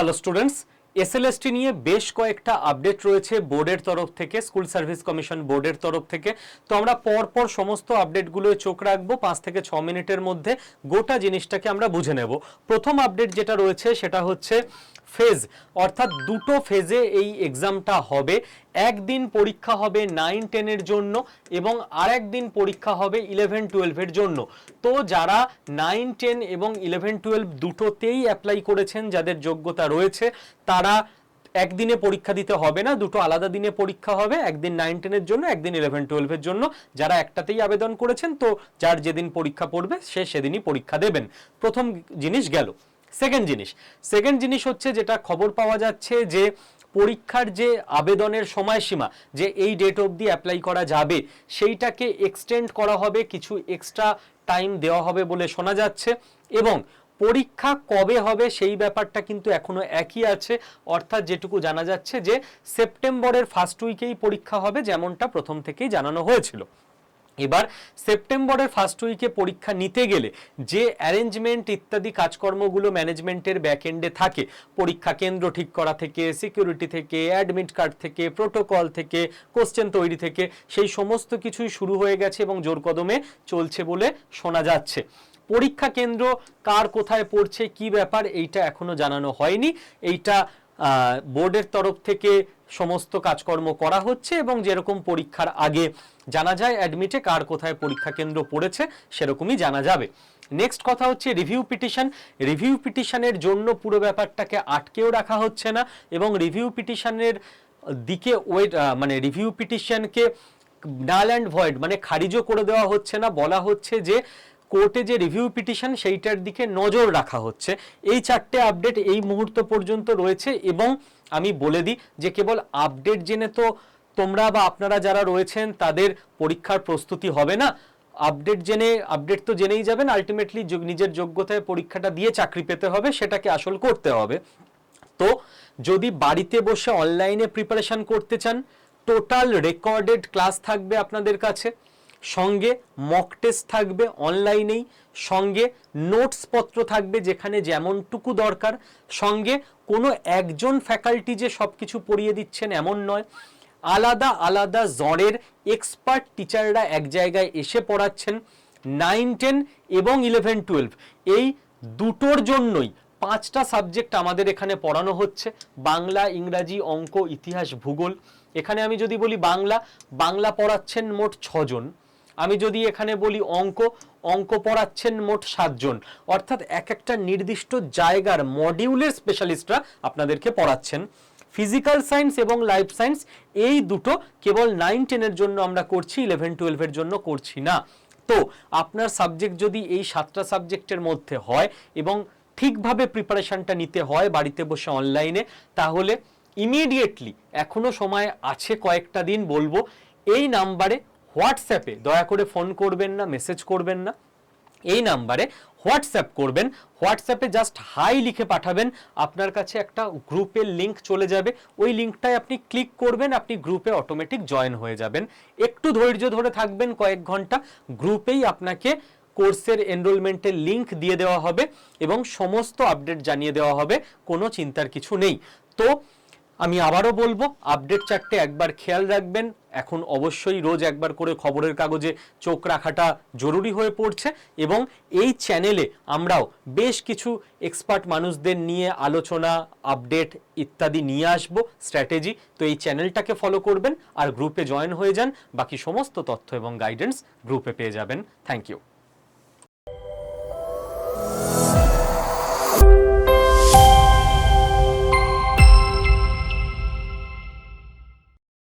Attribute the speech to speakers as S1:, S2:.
S1: Hello students SLST নিয়ে বেশ কয়েকটা আপডেট রয়েছে বোর্ডের তরফ থেকে স্কুল সার্ভিস কমিশন বোর্ডের তরফ থেকে। তো আমরা পরপর সমস্ত আপডেটগুলোয় চোখ রাখব, পাঁচ থেকে ছ মিনিটের মধ্যে গোটা জিনিসটাকে আমরা বুঝে নেব। প্রথম আপডেট যেটা রয়েছে সেটা হচ্ছে ফেজ অর্থাৎ দুটো ফেজে এই এক্সামটা হবে। একদিন পরীক্ষা হবে নাইন টেনের জন্য এবং আরেক দিন পরীক্ষা হবে ইলেভেন টুয়েলভের জন্য। তো যারা নাইন টেন এবং ইলেভেন টুয়েলভ দুটোতেই অ্যাপ্লাই করেছেন, যাদের যোগ্যতা রয়েছে, তারা একদিনে পরীক্ষা দিতে হবে না, দুটো আলাদা দিনে পরীক্ষা হবে, একদিন নাইন টেনের জন্য, একদিন ইলেভেন টুয়েলভের জন্য। যারা একটাতেই আবেদন করেছেন, তো যার যেদিন পরীক্ষা পড়বে, সে সেদিনই পরীক্ষা দেবেন। প্রথম জিনিস গেল। সেকেন্ড জিনিস। সেকেন্ড জিনিস হচ্ছে যেটা খবর পাওয়া যাচ্ছে যে পরীক্ষার যে আবেদনের সময়সীমা, যে এই ডেট অবধি অ্যাপ্লাই করা যাবে, সেইটাকে এক্সটেন্ড করা হবে, কিছু এক্সট্রা টাইম দেওয়া হবে বলে শোনা যাচ্ছে এবং পরীক্ষা কবে হবে সেই ব্যাপারটা কিন্তু এখনও একই আছে। অর্থাৎ যেটুকু জানা যাচ্ছে যে, সেপ্টেম্বরের ফার্স্ট উইকেই পরীক্ষা হবে যেমনটা প্রথম থেকেই জানানো হয়েছিল। এবার সেপ্টেম্বরের ফার্স্ট উইকে পরীক্ষা নিতে গেলে যে অ্যারেঞ্জমেন্ট ইত্যাদি কাজকর্মগুলো ম্যানেজমেন্টের ব্যাকএন্ডে থাকে, পরীক্ষা কেন্দ্র ঠিক করা থেকে সিকিউরিটি থেকে অ্যাডমিট কার্ড থেকে প্রোটোকল থেকে কোশ্চেন তৈরি থেকে, সেই সমস্ত কিছুই শুরু হয়ে গেছে এবং জোর কদমে চলছে বলে শোনা যাচ্ছে। পরীক্ষা কেন্দ্র কার কোথায় পড়ছে, কি ব্যাপার, এইটা এখনও জানানো হয়নি। এইটা বোর্ডের তরফ থেকে সমস্ত কাজকর্ম করা হচ্ছে এবং যেরকম পরীক্ষার আগে জানা যায় অ্যাডমিটে কার কোথায় পরীক্ষা কেন্দ্র পড়েছে, সেরকমই জানা যাবে। নেক্সট কথা হচ্ছে রিভিউ পিটিশন রিভিউ পিটিশনের জন্য পুরো ব্যাপারটাকে আটকেও রাখা হচ্ছে না এবং রিভিউ পিটিশনের দিকে ওয়েট মানে রিভিউ পিটিশনকে নাল অ্যান্ড ভয়েড মানে খারিজও করে দেওয়া হচ্ছে না। বলা হচ্ছে যে কোর্টে যে রিভিউ পিটিশন সেইটার দিকে নজর রাখা হচ্ছে। এই চারটে আপডেট এই মুহূর্ত পর্যন্ত রয়েছে এবং আমি বলে দিই যে কেবল আপডেট জেনে তো তোমরা বা আপনারা যারা রয়েছেন তাদের পরীক্ষার প্রস্তুতি হবে না। আপডেট জেনে আপডেট তো জেনেই যাবেন আলটিমেটলি নিজের যোগ্যতায় পরীক্ষাটা দিয়ে চাকরি পেতে হবে, সেটাকে আসল করতে হবে। তো যদি বাড়িতে বসে অনলাইনে প্রিপারেশন করতে চান টোটাল রেকর্ডেড ক্লাস থাকবে আপনাদের কাছে। সঙ্গে মক টেস্ট থাকবে অনলাইনেই সঙ্গে নোটস পত্র থাকবে যেখানে যেমনটুকু দরকার, সঙ্গে কোনো একজন ফ্যাকাল্টি যে সব কিছু পড়িয়ে দিচ্ছেন এমন নয়। আলাদা আলাদা জড়ের এক্সপার্ট টিচাররা এক জায়গায় এসে পড়াচ্ছেন নাইন টেন এবং ইলেভেন টুয়েলভ এই দুটোর জন্যই পাঁচটা সাবজেক্ট আমাদের এখানে পড়ানো হচ্ছে। বাংলা, ইংরাজি, অঙ্ক, ইতিহাস, ভূগোল। এখানে আমি যদি বলি বাংলা বাংলা পড়াচ্ছেন মোট ছজন। আমি যদি এখানে বলি অঙ্ক অঙ্ক পড়াচ্ছেন মোট সাতজন। অর্থাৎ এক একটা নির্দিষ্ট জায়গার মডিউলের স্পেশালিস্টরা আপনাদেরকে পড়াচ্ছেন। ফিজিক্যাল সায়েন্স এবং লাইফ সায়েন্স এই দুটো কেবল নাইন টেনের জন্য আমরা করছি ইলেভেন টুয়েলভের জন্য করছি না। তো, আপনার সাবজেক্ট যদি এই সাতটা সাবজেক্টের মধ্যে হয় এবং ঠিকভাবে প্রিপারেশনটা নিতে হয় বাড়িতে বসে অনলাইনে তাহলে ইমিডিয়েটলি এখনও সময় আছে কয়েকটা দিন বলব, এই নাম্বারে হোয়াটসঅ্যাপে দয়া করে ফোন করবেন না, মেসেজ করবেন না। এই নাম্বারে হোয়াটসঅ্যাপ করবেন। হোয়াটসঅ্যাপে জাস্ট হাই লিখে পাঠাবেন। আপনার কাছে একটা গ্রুপের লিঙ্ক চলে যাবে। ওই লিঙ্কটায় আপনি ক্লিক করবেন, আপনি গ্রুপে অটোমেটিক জয়েন হয়ে যাবেন। একটু ধৈর্য ধরে থাকবেন কয়েক ঘণ্টা। গ্রুপেই আপনাকে কোর্সের এনরোলমেন্টের লিঙ্ক দিয়ে দেওয়া হবে এবং সমস্ত আপডেট জানিয়ে দেওয়া হবে। কোনো চিন্তার কিছু নেই। তো আমি আবারও বলব আপডেট চারটে একবার খেয়াল রাখবেন। এখন অবশ্যই রোজ একবার করে খবরের কাগজে চোখ রাখাটা জরুরি হয়ে পড়ছে এবং এই চ্যানেলে আমরাও বেশ কিছু এক্সপার্ট মানুষদের নিয়ে আলোচনা আপডেট ইত্যাদি নিয়ে আসব স্ট্র্যাটেজি তো এই চ্যানেলটাকে ফলো করবেন আর গ্রুপে জয়েন হয়ে যান। বাকি সমস্ত তথ্য এবং গাইডেন্স গ্রুপে পেয়ে যাবেন। Thank you